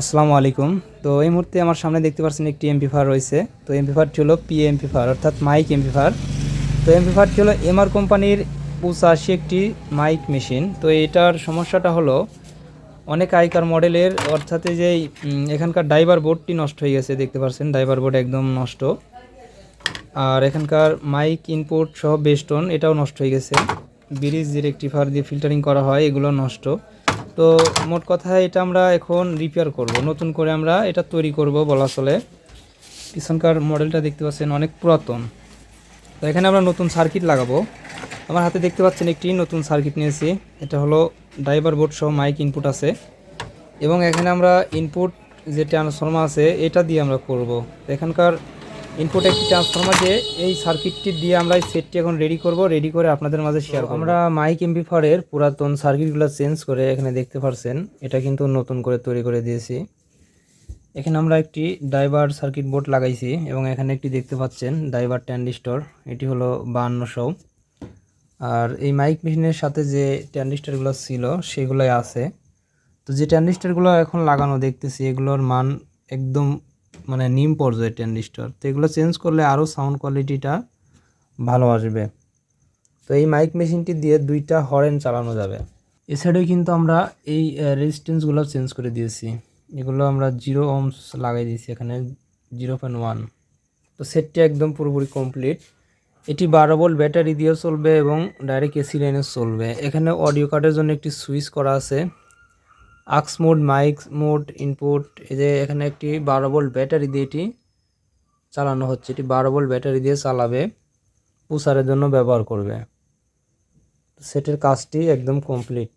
আসসালামু আলাইকুম। তো এই মুহূর্তে আমার সামনে দেখতে পাচ্ছেন একটি এমপিফার রয়েছে। তো এমপিফারটি হলো পি এমপিফার অর্থাৎ মাইক এমপিফার তো এমপিফারটি হলো এমআর কোম্পানির পঁচাশি একটি মাইক মেশিন তো এটার সমস্যাটা হলো, অনেক আইকার মডেলের, অর্থাৎ যে এখানকার ড্রাইভার বোর্ডটি নষ্ট হয়ে গেছে, দেখতে পাচ্ছেন? ড্রাইভার বোর্ড একদম নষ্ট। আর এখানকার মাইক ইনপুট সহ বেস্টন এটাও নষ্ট হয়ে গেছে। ব্রিজ যে রেক্টিফায়ার দিয়ে ফিল্টারিং করা হয়, এগুলো নষ্ট। তো মোট কথা এটা আমরা এখন রিপেয়ার করব। নতুন করে আমরা এটা তৈরি করব বলা চলে। পিছনকার মডেলটা দেখতে পাচ্ছেন অনেক পুরাতন। তো এখানে আমরা নতুন সার্কিট লাগাবো। আমার হাতে দেখতে পাচ্ছেন একটি নতুন সার্কিট নিয়েছি। এটা হলো ড্রাইভার বোর্ড সহ মাইক ইনপুট আছে। এবং এখানে আমরা ইনপুট যে ট্রান্সফর্মার আছে, এটা দিয়ে আমরা করব। এখানকার ইনপুট একটি ট্রান্সফর্মার দিয়ে এই সার্কিটটি দিয়ে আমরা এই সেটটি এখন রেডি করব রেডি করে আপনাদের মাঝে শেয়ার আমরা মাইক এমপিফারের পুরাতন সার্কিটগুলো চেঞ্জ করে এখানে দেখতে পারছেন, এটা কিন্তু নতুন করে তৈরি করে দিয়েছি। এখানে আমরা একটি ড্রাইভার সার্কিট বোর্ড লাগাইছি এবং এখানে একটি দেখতে পাচ্ছেন ড্রাইভার ট্যান্ডিস্টর এটি হলো বাহান্নশো। আর এই মাইক মেশিনের সাথে যে ট্যান্ডিস্টারগুলো ছিল, সেগুলোই আছে। তো যে ট্যান্ডিস্টারগুলো এখন লাগানো দেখতেছি, এগুলোর মান একদম মানে নিম পর্যায়ের ট্যান্ডিস্টার তো এগুলো চেঞ্জ করলে আরও সাউন্ড কোয়ালিটিটা ভালো আসবে। তো এই মাইক মেশিনটি দিয়ে দুইটা হরেন চালানো যাবে। এছাড়াও কিন্তু আমরা এই রেজিস্ট্যান্সগুলো চেঞ্জ করে দিয়েছি। এগুলো আমরা জিরো ওমস লাগাই দিয়েছি এখানে জিরো পয়েন্ট ওয়ান তো সেটটি একদম পুরোপুরি কমপ্লিট এটি বারো ভোল্ট ব্যাটারি দিয়েও চলবে এবং ডাইরেক্ট এসি লাইনে চলবে। এখানে অডিও কার্ডের জন্য একটি সুইচ করা আছে। Aux mode mic mode, input, এই যে এখানে একটি বারো ভোল্ট ব্যাটারি দিয়ে এটি চালানো হচ্ছে। এটি বারো ভোল্ট ব্যাটারি দিয়ে চালাবে পুষারের জন্য ব্যবহার করবে। সেটের কাজটি একদম কমপ্লিট।